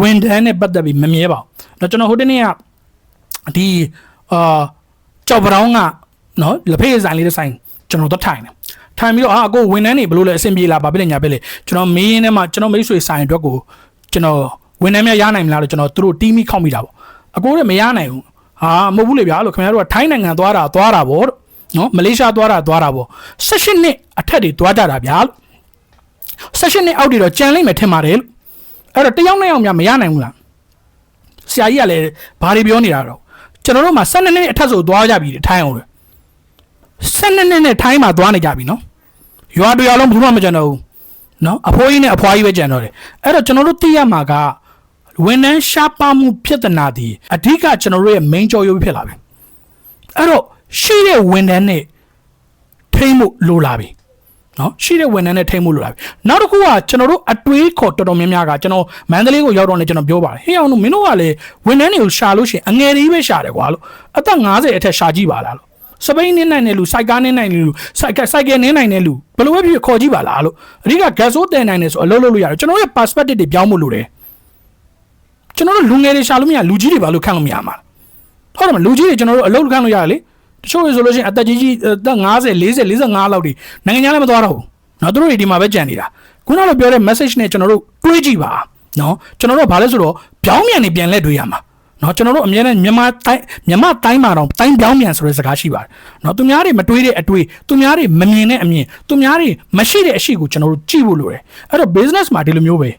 ဝန်တန်းနဲ့ပတ်သက်ပြီးမမြဲပါဘူးတော့ကျွန်တော်ဟိုတနေ့ကဒီအာကြောက်ပတောင်းကနော်လက်ဖေးဆိုင်လေးတစ်ဆိုင်ကျွန်တော်တော့ထိုင်တယ်ထိုင်ပြီးတော့အာကိုဝန်တန်းနေဘလို့လဲအဆင်ပြေလားဗာပြည့်ညာပဲလေကျွန်တော်မေးရင်းထဲမှာကျွန်တော်မိတ်ဆွေဆိုင်အတွက်ကိုကျွန်တော်ဝန်တန်းများရနိုင်မလားလို့ကျွန်တော်သူတို့တီးမိခောက်မိတာပေါ့အကိုလည်းမရနိုင်ဘူးဟာမဟုတ်ဘူးလေဗျာလို့ခင်ဗျားတို့ကထိုင်းနိုင်ငံသွားတာသွားတာပေါ့လို့နော်မလေးရှားသွားတာသွားတာပေါ့16နှစ်အထက်တွေသွားကြတာဗျာလို့16နှစ်အောက်တွေတော့ကြံလိမ့်မယ်ထင်ပါတယ်လို့ အဲ့တော့တယောက်နဲ့ယောက်များမရနိုင်ဘူးလားဆရာကြီးကလည်းဘာတွေပြောနေတာတော့ကျွန်တော်တို့မှာ12နှစ်အထက်ဆိုသွားကြပြီတဲ့ထိုင်းအောင်လေ12နှစ်နဲ့ထိုင်းမှာသွားနေကြပြီနော်ရွာတွေအလုံးဘူးမှမကြံတော့ဘူးနော်အဖိုးကြီးနဲ့အဖွားကြီးပဲကြံတော့တယ်အဲ့တော့ကျွန်တော်တို့သိရမှာကဝန်ထမ်းရှားပါမှုဖြစ်တဲ့နာဒီအဓိကကျွန်တော်တို့ရဲ့ main ကြော်ရုပ်ဖြစ်လာပြီအဲ့တော့ရှိတဲ့ဝန်ထမ်းနဲ့ထိမ့်မှုလိုလာပြီ နော်ရှိတဲ့ဝန်ထမ်းနဲ့ထိမ့်မှုလိုလာပြီနောက်တစ်ခုကကျွန်တော်တို့အတွေးခေါ်တော်တော်များများကကျွန်တော်မန္တလေးကိုရောက်တော့နေကျွန်တော်ပြောပါတယ်ဟေးအောင်တို့မင်းတို့ကလေဝန်ထမ်းတွေကိုရှာလို့ရှိရင်အငယ်ကြီးပဲရှာတယ်ကွာလို့အသက်50အထက်ရှာကြည့်ပါလားလို့စပိန်နင်းနိုင်တဲ့လူစိုက်ကားနင်းနိုင်တဲ့လူစိုက်ကစိုက်ကယ်နင်းနိုင်တဲ့လူဘယ်လိုပဲဖြစ်ဖြစ်ခေါ်ကြည့်ပါလားလို့အဓိက gas ဆိုတင်နိုင်တယ်ဆိုအလုပ်လုပ်လို့ရတယ်ကျွန်တော်ရဲ့ perspective တွေပြောင်းဖို့လိုတယ်ကျွန်တော်တို့လူငယ်တွေရှာလို့မရလူကြီးတွေဘာလို့ခန့်လို့မရမှာလဲဟုတ်တယ်မလူကြီးတွေကျွန်တော်တို့အလုပ်ခန့်လို့ရတယ်လေ တချို့တွေဆိုလို့ရှိရင်အသက်ကြီးကြီးအသက်50 40 45လောက်တွေနိုင်ငံခြားလည်းမသွားတော့ဘူးနော်သူတို့တွေဒီမှာပဲကြံနေတာခုနကလိုပြောတဲ့ message နဲ့ကျွန်တော်တို့တွေးကြည့်ပါနော်ကျွန်တော်တို့ကဘာလဲဆိုတော့ပြောင်းပြန်နေပြန်လက်တွေးရမှာနော်ကျွန်တော်တို့အမြဲတမ်းမြန်မာတိုင်းမြန်မာတိုင်းမှာတော့တိုင်းပြောင်းပြန်ဆိုတဲ့စကားရှိပါတယ်နော်သူများတွေမတွေးတဲ့အတွေးသူများတွေမမြင်တဲ့အမြင်သူများတွေမရှိတဲ့အရှိကိုကျွန်တော်တို့ကြည့်ဖို့လိုတယ်အဲ့တော့ business မှာဒီလိုမျိုးပဲ